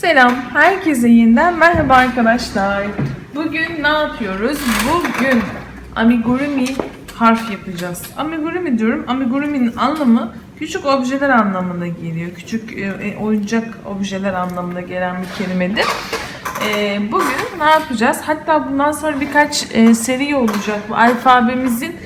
Selam, herkese yeniden merhaba arkadaşlar. Bugün ne yapıyoruz? Bugün amigurumi harf yapacağız. Amigurumi diyorum. Amigurumi'nin anlamı küçük objeler anlamına geliyor. Küçük e, oyuncak objeler anlamına gelen bir kelimedir. E, bugün ne yapacağız? Hatta bundan sonra birkaç e, seri olacak. Bu alfabemizin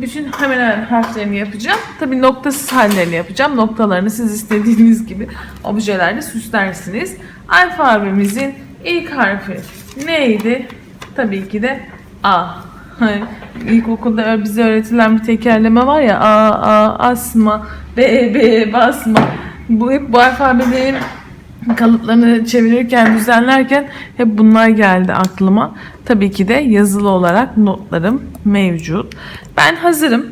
bütün hemen hemen harflerini yapacağım. Tabii noktasız hallerini yapacağım. Noktalarını siz istediğiniz gibi objelerle süslersiniz. Alfabemizin ilk harfi neydi? Tabii ki de A. İlkokulda bize öğretilen bir tekerleme var ya A, A, asma, B, B, basma. Bu hep bu alfabelerin kalıplarını çevirirken, düzenlerken hep bunlar geldi aklıma. Tabii ki de yazılı olarak notlarım mevcut. Ben hazırım.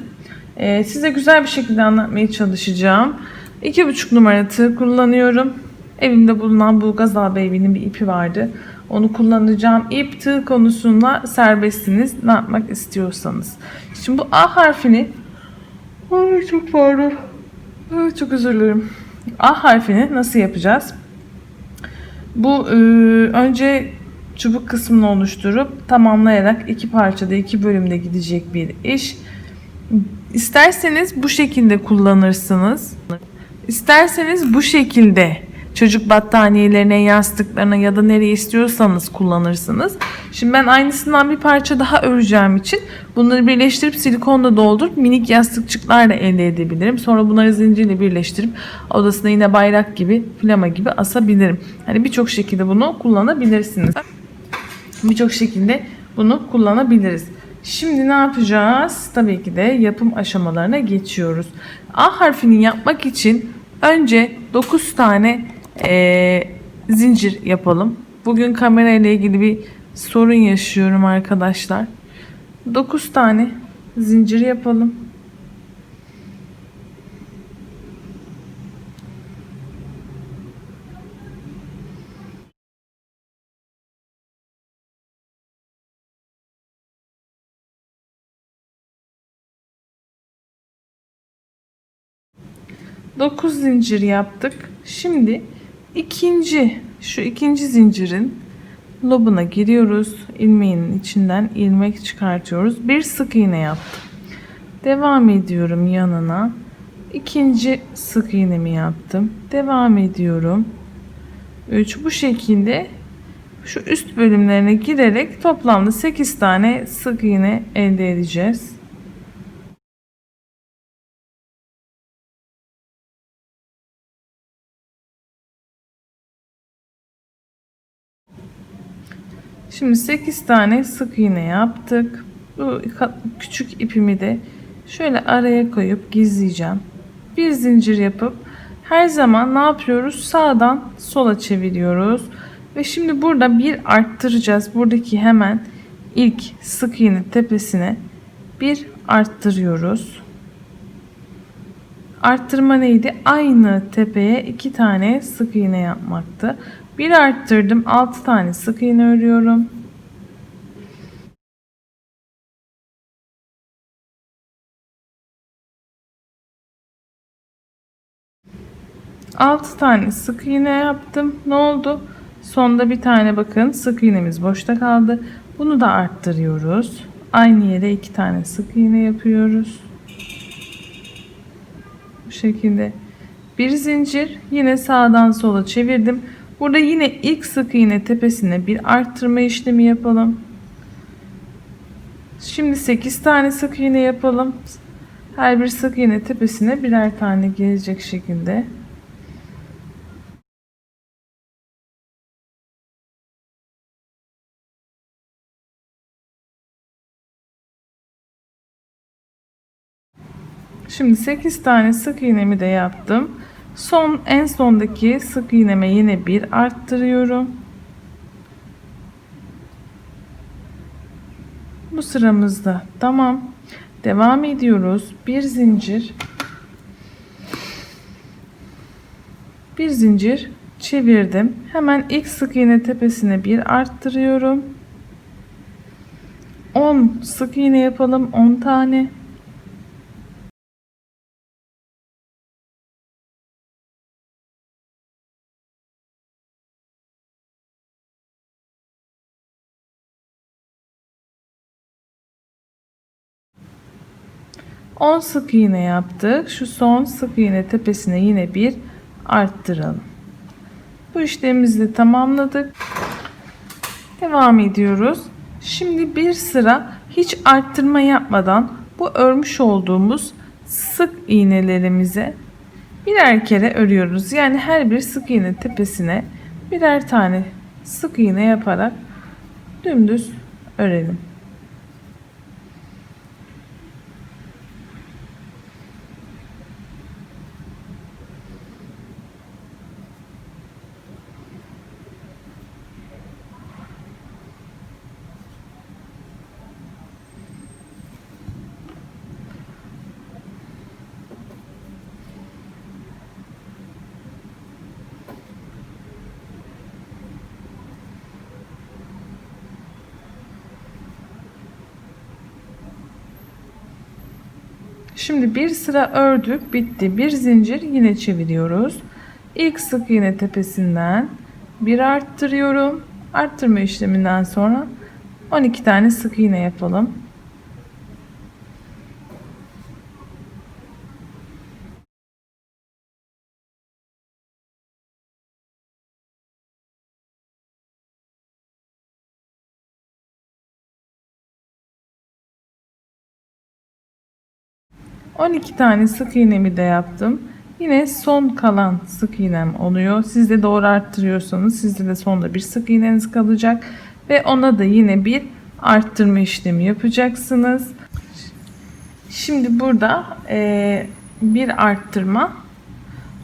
Ee, size güzel bir şekilde anlatmaya çalışacağım. 2,5 numara tığ kullanıyorum. Evimde bulunan bu Gazal Baby'nin bir ipi vardı. Onu kullanacağım. İp tığ konusunda serbestsiniz. Ne yapmak istiyorsanız. Şimdi bu A harfini Ay çok pardon. Ay, çok özür dilerim. A harfini nasıl yapacağız? Bu e, önce çubuk kısmını oluşturup tamamlayarak iki parçada iki bölümde gidecek bir iş. İsterseniz bu şekilde kullanırsınız. İsterseniz bu şekilde çocuk battaniyelerine, yastıklarına ya da nereye istiyorsanız kullanırsınız. Şimdi ben aynısından bir parça daha öreceğim için bunları birleştirip silikonla doldurup minik yastıkçıklar da elde edebilirim. Sonra bunları zincirle birleştirip odasına yine bayrak gibi, flama gibi asabilirim. Hani birçok şekilde bunu kullanabilirsiniz. Birçok şekilde bunu kullanabiliriz. Şimdi ne yapacağız? Tabii ki de yapım aşamalarına geçiyoruz. A harfini yapmak için önce 9 tane eee, zincir yapalım. Bugün kamera ile ilgili bir sorun yaşıyorum arkadaşlar. 9 tane zincir yapalım. Dokuz zincir yaptık. Şimdi ikinci şu ikinci zincirin lobuna giriyoruz. İlmeğinin içinden ilmek çıkartıyoruz. Bir sık iğne yaptım. Devam ediyorum yanına. İkinci sık iğnemi yaptım. Devam ediyorum. 3 bu şekilde şu üst bölümlerine girerek toplamda 8 tane sık iğne elde edeceğiz. Şimdi 8 tane sık iğne yaptık. Bu küçük ipimi de şöyle araya koyup gizleyeceğim. Bir zincir yapıp her zaman ne yapıyoruz? Sağdan sola çeviriyoruz. Ve şimdi burada bir arttıracağız. Buradaki hemen ilk sık iğne tepesine bir arttırıyoruz. Arttırma neydi? Aynı tepeye iki tane sık iğne yapmaktı. Bir arttırdım. 6 tane sık iğne örüyorum. Altı tane sık iğne yaptım. Ne oldu? Sonda bir tane bakın sık iğnemiz boşta kaldı. Bunu da arttırıyoruz. Aynı yere iki tane sık iğne yapıyoruz. Bu şekilde bir zincir yine sağdan sola çevirdim. Burada yine ilk sık iğne tepesine bir arttırma işlemi yapalım. Şimdi 8 tane sık iğne yapalım. Her bir sık iğne tepesine birer tane gelecek şekilde. Şimdi 8 tane sık iğnemi de yaptım. Son en sondaki sık iğneme yine bir arttırıyorum. Bu sıramızda tamam. Devam ediyoruz. Bir zincir. Bir zincir çevirdim. Hemen ilk sık iğne tepesine bir arttırıyorum. 10 sık iğne yapalım. 10 tane. 10 sık iğne yaptık. Şu son sık iğne tepesine yine bir arttıralım. Bu işlemimizi de tamamladık. Devam ediyoruz. Şimdi bir sıra hiç arttırma yapmadan bu örmüş olduğumuz sık iğnelerimize birer kere örüyoruz. Yani her bir sık iğne tepesine birer tane sık iğne yaparak dümdüz örelim. Şimdi bir sıra ördük, bitti. Bir zincir yine çeviriyoruz. İlk sık iğne tepesinden bir arttırıyorum. Arttırma işleminden sonra 12 tane sık iğne yapalım. On iki tane sık iğnemi de yaptım. Yine son kalan sık iğnem oluyor. Siz de doğru arttırıyorsanız sizde de sonda bir sık iğneniz kalacak. Ve ona da yine bir arttırma işlemi yapacaksınız. Şimdi burada e, bir arttırma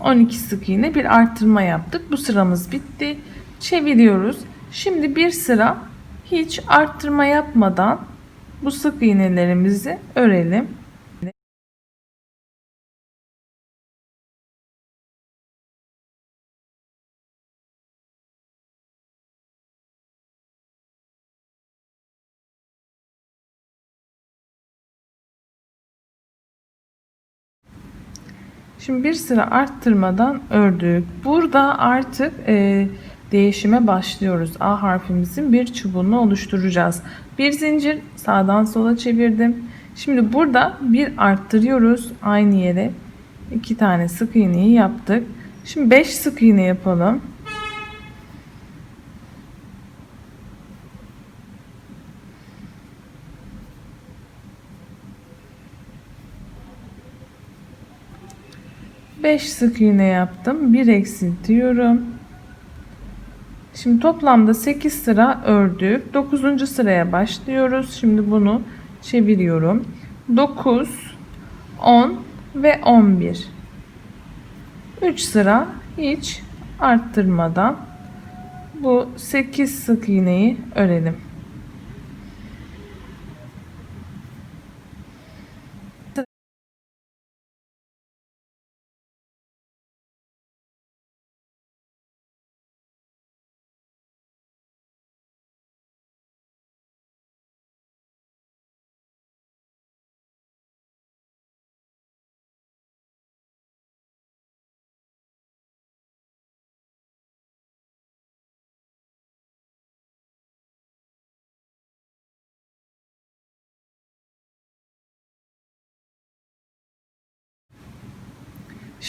12 sık iğne bir arttırma yaptık. Bu sıramız bitti. Çeviriyoruz. Şimdi bir sıra hiç arttırma yapmadan bu sık iğnelerimizi örelim. Şimdi bir sıra arttırmadan ördük. Burada artık e, değişime başlıyoruz. A harfimizin bir çubuğunu oluşturacağız. Bir zincir sağdan sola çevirdim. Şimdi burada bir arttırıyoruz aynı yere. iki tane sık iğneyi yaptık. Şimdi 5 sık iğne yapalım. 5 sık iğne yaptım. 1 eksiltiyorum. Şimdi toplamda 8 sıra ördük. 9. sıraya başlıyoruz. Şimdi bunu çeviriyorum. 9, 10 ve 11. 3 sıra hiç arttırmadan bu 8 sık iğneyi örelim.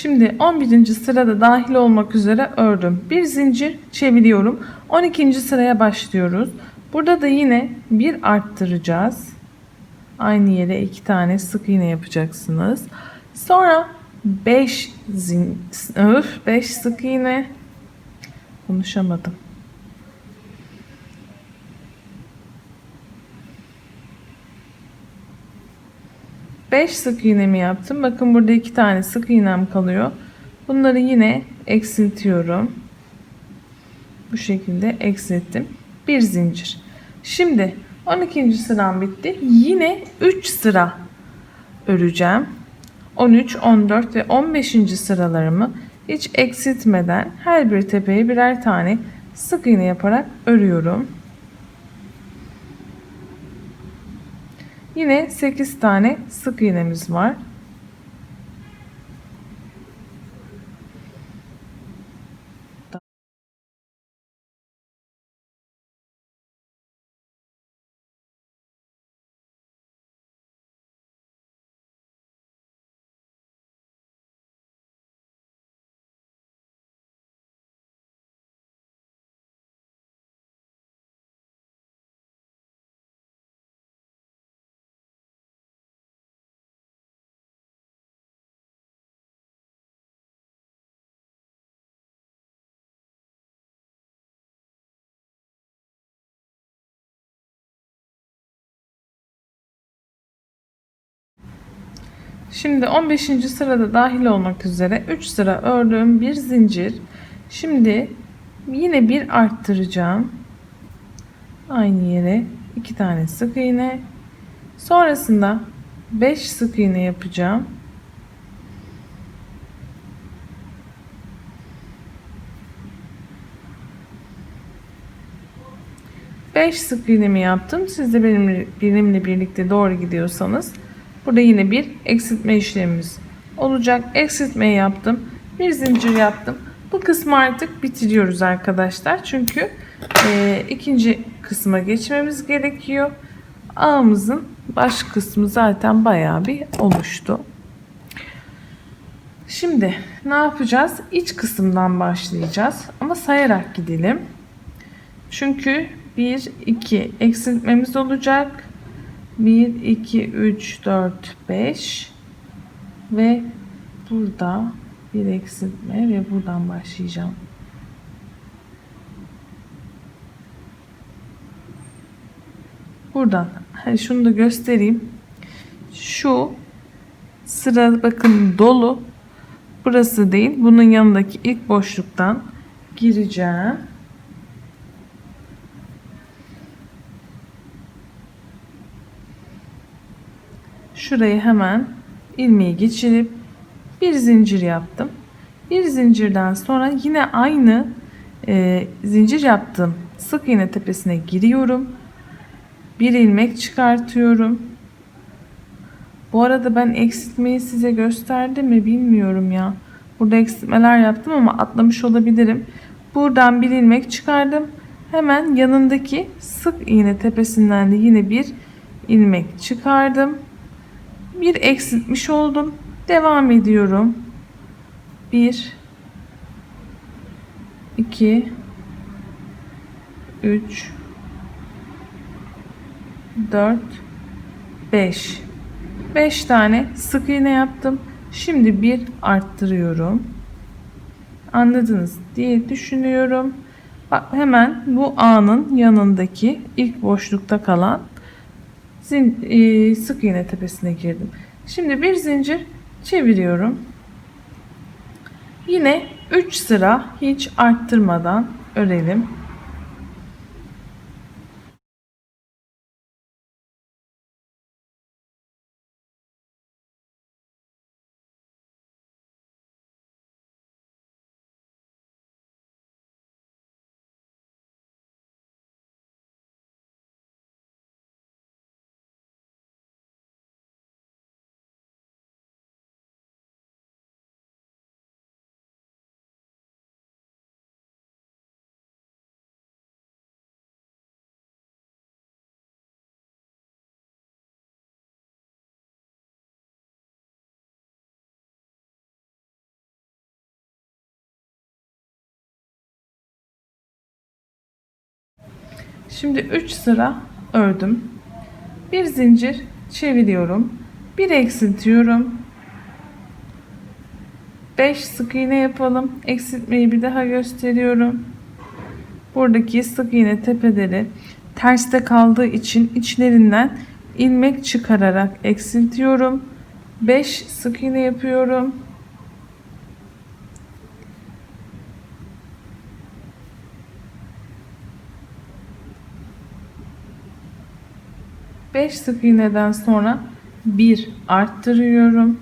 Şimdi 11. sırada dahil olmak üzere ördüm. Bir zincir çeviriyorum. 12. sıraya başlıyoruz. Burada da yine bir arttıracağız. Aynı yere iki tane sık iğne yapacaksınız. Sonra 5 zin 5 sık iğne konuşamadım. 5 sık iğnemi yaptım. Bakın burada iki tane sık iğnem kalıyor. Bunları yine eksiltiyorum. Bu şekilde eksilttim. Bir zincir. Şimdi 12. sıram bitti. Yine 3 sıra öreceğim. 13, 14 ve 15. sıralarımı hiç eksiltmeden her bir tepeye birer tane sık iğne yaparak örüyorum. Yine 8 tane sık iğnemiz var. Şimdi 15. sırada dahil olmak üzere 3 sıra ördüğüm bir zincir. Şimdi yine bir arttıracağım. Aynı yere 2 tane sık iğne. Sonrasında 5 sık iğne yapacağım. Beş sık iğnemi yaptım. Siz de benimle, benimle birlikte doğru gidiyorsanız burada yine bir eksiltme işlemimiz olacak. Eksiltme yaptım. Bir zincir yaptım. Bu kısmı artık bitiriyoruz arkadaşlar. Çünkü e, ikinci kısma geçmemiz gerekiyor. Ağımızın baş kısmı zaten bayağı bir oluştu. Şimdi ne yapacağız? İç kısımdan başlayacağız. Ama sayarak gidelim. Çünkü 1, 2 eksiltmemiz olacak. 1, 2, 3, 4, 5 ve burada bir eksiltme ve buradan başlayacağım. Buradan hani şunu da göstereyim. Şu sıra bakın dolu. Burası değil. Bunun yanındaki ilk boşluktan gireceğim. Şurayı hemen ilmeği geçirip bir zincir yaptım. Bir zincirden sonra yine aynı e, zincir yaptım. Sık iğne tepesine giriyorum. Bir ilmek çıkartıyorum. Bu arada ben eksiltmeyi size gösterdim mi bilmiyorum ya. Burada eksiltmeler yaptım ama atlamış olabilirim. Buradan bir ilmek çıkardım. Hemen yanındaki sık iğne tepesinden de yine bir ilmek çıkardım. Bir eksiltmiş oldum. Devam ediyorum. 1 2 3 4 5 5 tane sık iğne yaptım. Şimdi bir arttırıyorum. Anladınız diye düşünüyorum. Bak hemen bu A'nın yanındaki ilk boşlukta kalan zin, e, sık iğne tepesine girdim. Şimdi bir zincir çeviriyorum. Yine 3 sıra hiç arttırmadan örelim. Şimdi 3 sıra ördüm. Bir zincir çeviriyorum. Bir eksiltiyorum. 5 sık iğne yapalım. Eksiltmeyi bir daha gösteriyorum. Buradaki sık iğne tepeleri terste kaldığı için içlerinden ilmek çıkararak eksiltiyorum. 5 sık iğne yapıyorum. 5 sık iğneden sonra bir arttırıyorum.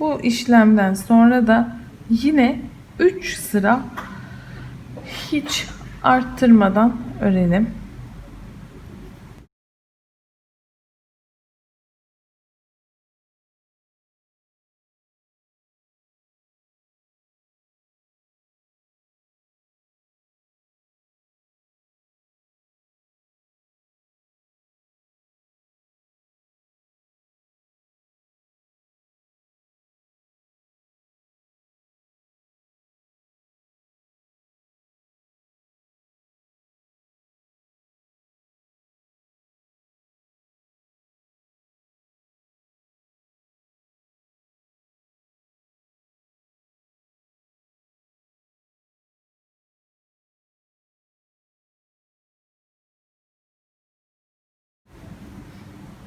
Bu işlemden sonra da yine 3 sıra hiç arttırmadan örelim.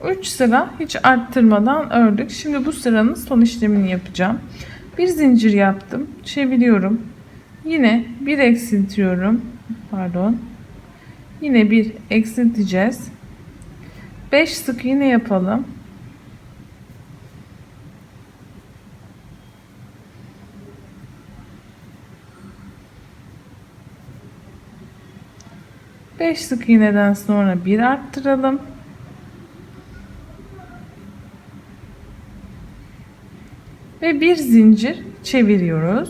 3 sıra hiç arttırmadan ördük. Şimdi bu sıranın son işlemini yapacağım. Bir zincir yaptım. Çeviriyorum. Yine bir eksiltiyorum. Pardon. Yine bir eksilteceğiz. 5 sık iğne yapalım. Beş sık iğneden sonra bir arttıralım. Ve bir zincir çeviriyoruz.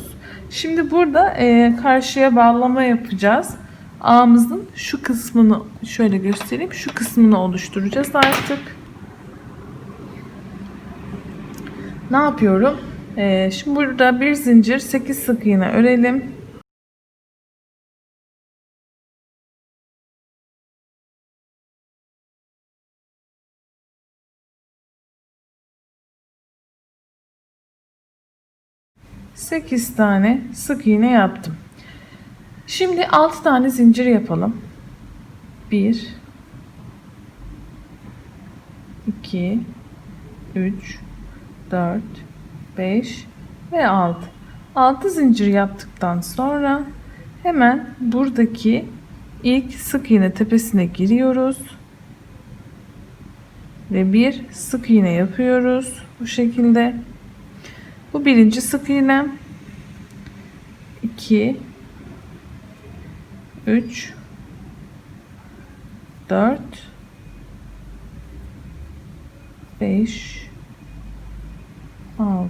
Şimdi burada e, karşıya bağlama yapacağız. Ağımızın şu kısmını şöyle göstereyim. Şu kısmını oluşturacağız artık. Ne yapıyorum? E, şimdi burada bir zincir 8 sık iğne örelim. Sekiz tane sık iğne yaptım. Şimdi 6 tane zincir yapalım. 1 2 3 4 5 ve 6. 6 zincir yaptıktan sonra hemen buradaki ilk sık iğne tepesine giriyoruz. Ve bir sık iğne yapıyoruz bu şekilde. Bu birinci sık iğne. 2 3 4 5 6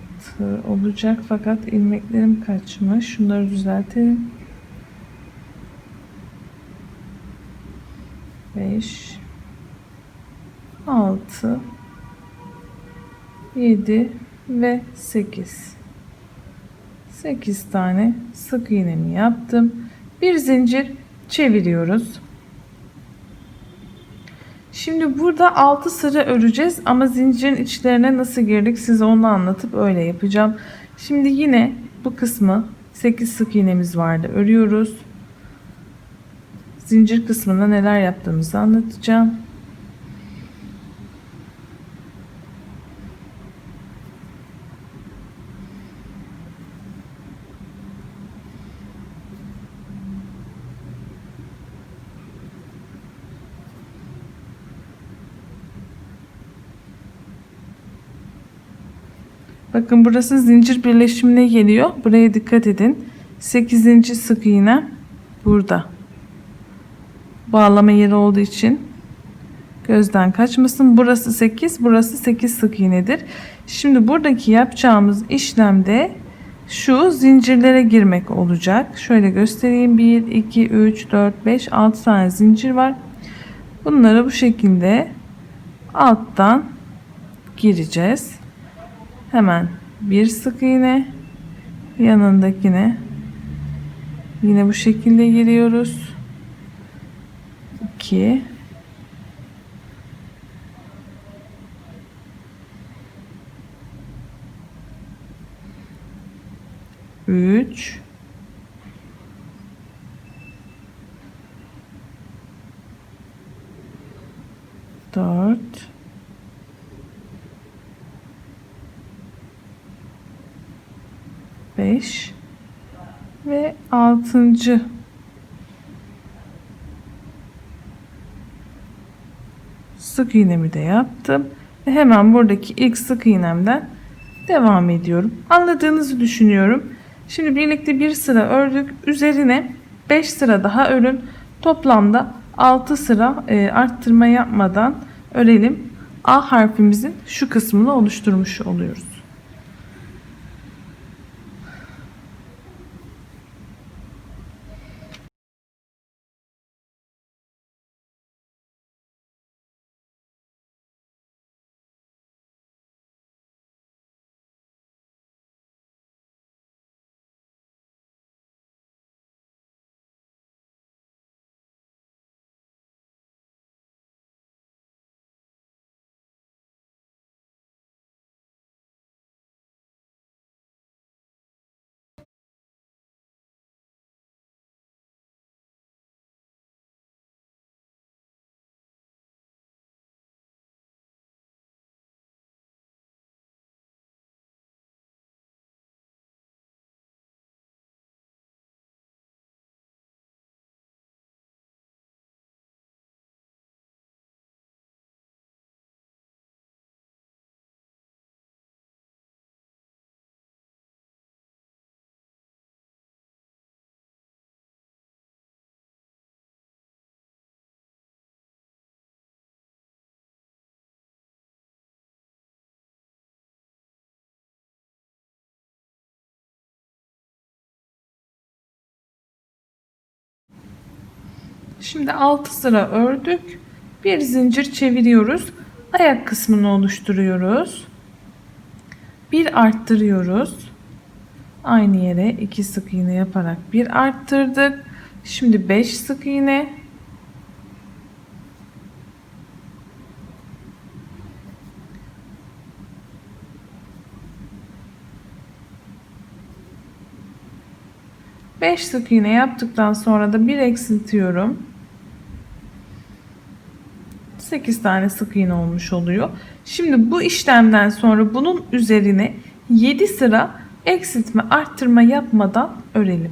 olacak fakat ilmeklerim kaçmış. Şunları düzeltelim. 5 6 7 ve 8 8 tane sık iğnemi yaptım. Bir zincir çeviriyoruz. Şimdi burada 6 sıra öreceğiz ama zincirin içlerine nasıl girdik size onu anlatıp öyle yapacağım. Şimdi yine bu kısmı 8 sık iğnemiz vardı örüyoruz. Zincir kısmında neler yaptığımızı anlatacağım. Bakın burası zincir birleşimine geliyor. Buraya dikkat edin. 8. sık iğne burada. Bağlama yeri olduğu için gözden kaçmasın. Burası 8, burası 8 sık iğnedir. Şimdi buradaki yapacağımız işlemde şu zincirlere girmek olacak. Şöyle göstereyim. 1, 2, 3, 4, 5, 6 tane zincir var. Bunları bu şekilde alttan gireceğiz. Hemen bir sık iğne yanındakine. Yine bu şekilde giriyoruz. 2 3 4 5 ve 6. sık iğnemi de yaptım. Ve hemen buradaki ilk sık iğnemden devam ediyorum. Anladığınızı düşünüyorum. Şimdi birlikte bir sıra ördük. Üzerine 5 sıra daha örün. Toplamda 6 sıra e, arttırma yapmadan örelim. A harfimizin şu kısmını oluşturmuş oluyoruz. Şimdi 6 sıra ördük. Bir zincir çeviriyoruz. Ayak kısmını oluşturuyoruz. Bir arttırıyoruz. Aynı yere 2 sık iğne yaparak bir arttırdık. Şimdi 5 sık iğne. Beş sık iğne yaptıktan sonra da bir eksiltiyorum. 8 tane sık iğne olmuş oluyor. Şimdi bu işlemden sonra bunun üzerine 7 sıra eksiltme arttırma yapmadan örelim.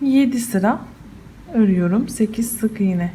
7 sıra örüyorum. 8 sık iğne.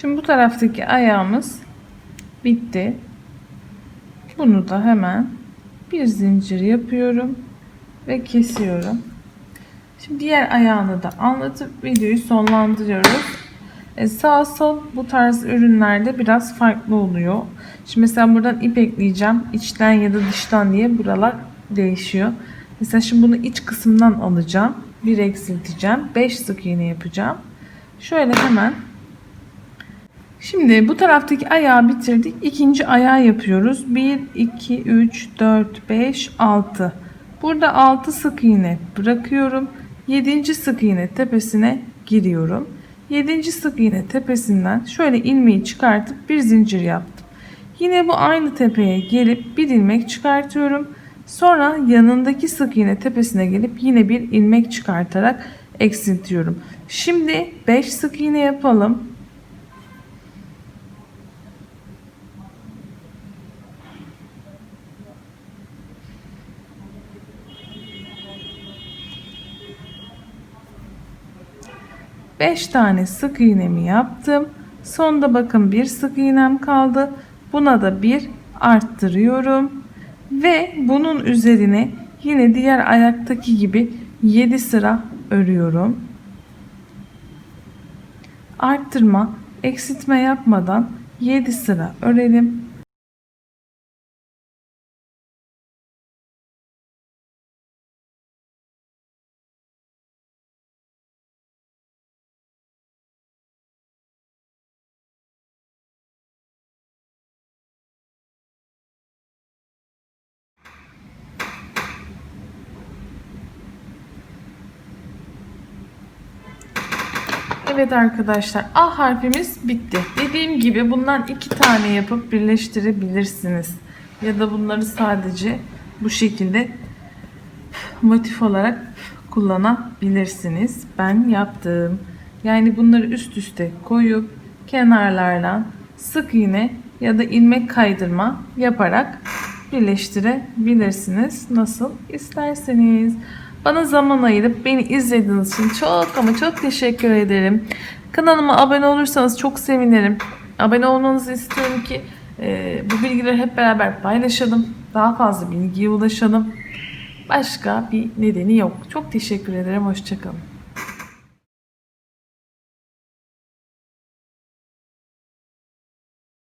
Şimdi bu taraftaki ayağımız bitti. Bunu da hemen bir zincir yapıyorum ve kesiyorum. Şimdi diğer ayağını da anlatıp videoyu sonlandırıyoruz. E, sağ sol bu tarz ürünlerde biraz farklı oluyor. Şimdi mesela buradan ip ekleyeceğim. içten ya da dıştan diye buralar değişiyor. Mesela şimdi bunu iç kısımdan alacağım. Bir eksilteceğim. 5 sık iğne yapacağım. Şöyle hemen Şimdi bu taraftaki ayağı bitirdik. İkinci ayağı yapıyoruz. 1, 2, 3, 4, 5, 6. Burada 6 sık iğne bırakıyorum. 7. sık iğne tepesine giriyorum. 7. sık iğne tepesinden şöyle ilmeği çıkartıp bir zincir yaptım. Yine bu aynı tepeye gelip bir ilmek çıkartıyorum. Sonra yanındaki sık iğne tepesine gelip yine bir ilmek çıkartarak eksiltiyorum. Şimdi 5 sık iğne yapalım. Beş tane sık iğnemi yaptım. Sonda bakın bir sık iğnem kaldı. Buna da bir arttırıyorum. Ve bunun üzerine yine diğer ayaktaki gibi 7 sıra örüyorum. Arttırma, eksiltme yapmadan 7 sıra örelim. Evet arkadaşlar A harfimiz bitti. Dediğim gibi bundan iki tane yapıp birleştirebilirsiniz. Ya da bunları sadece bu şekilde motif olarak kullanabilirsiniz. Ben yaptım. Yani bunları üst üste koyup kenarlardan sık iğne ya da ilmek kaydırma yaparak birleştirebilirsiniz. Nasıl isterseniz. Bana zaman ayırıp beni izlediğiniz için çok ama çok teşekkür ederim. Kanalıma abone olursanız çok sevinirim. Abone olmanızı istiyorum ki e, bu bilgileri hep beraber paylaşalım. Daha fazla bilgiye ulaşalım. Başka bir nedeni yok. Çok teşekkür ederim. Hoşçakalın.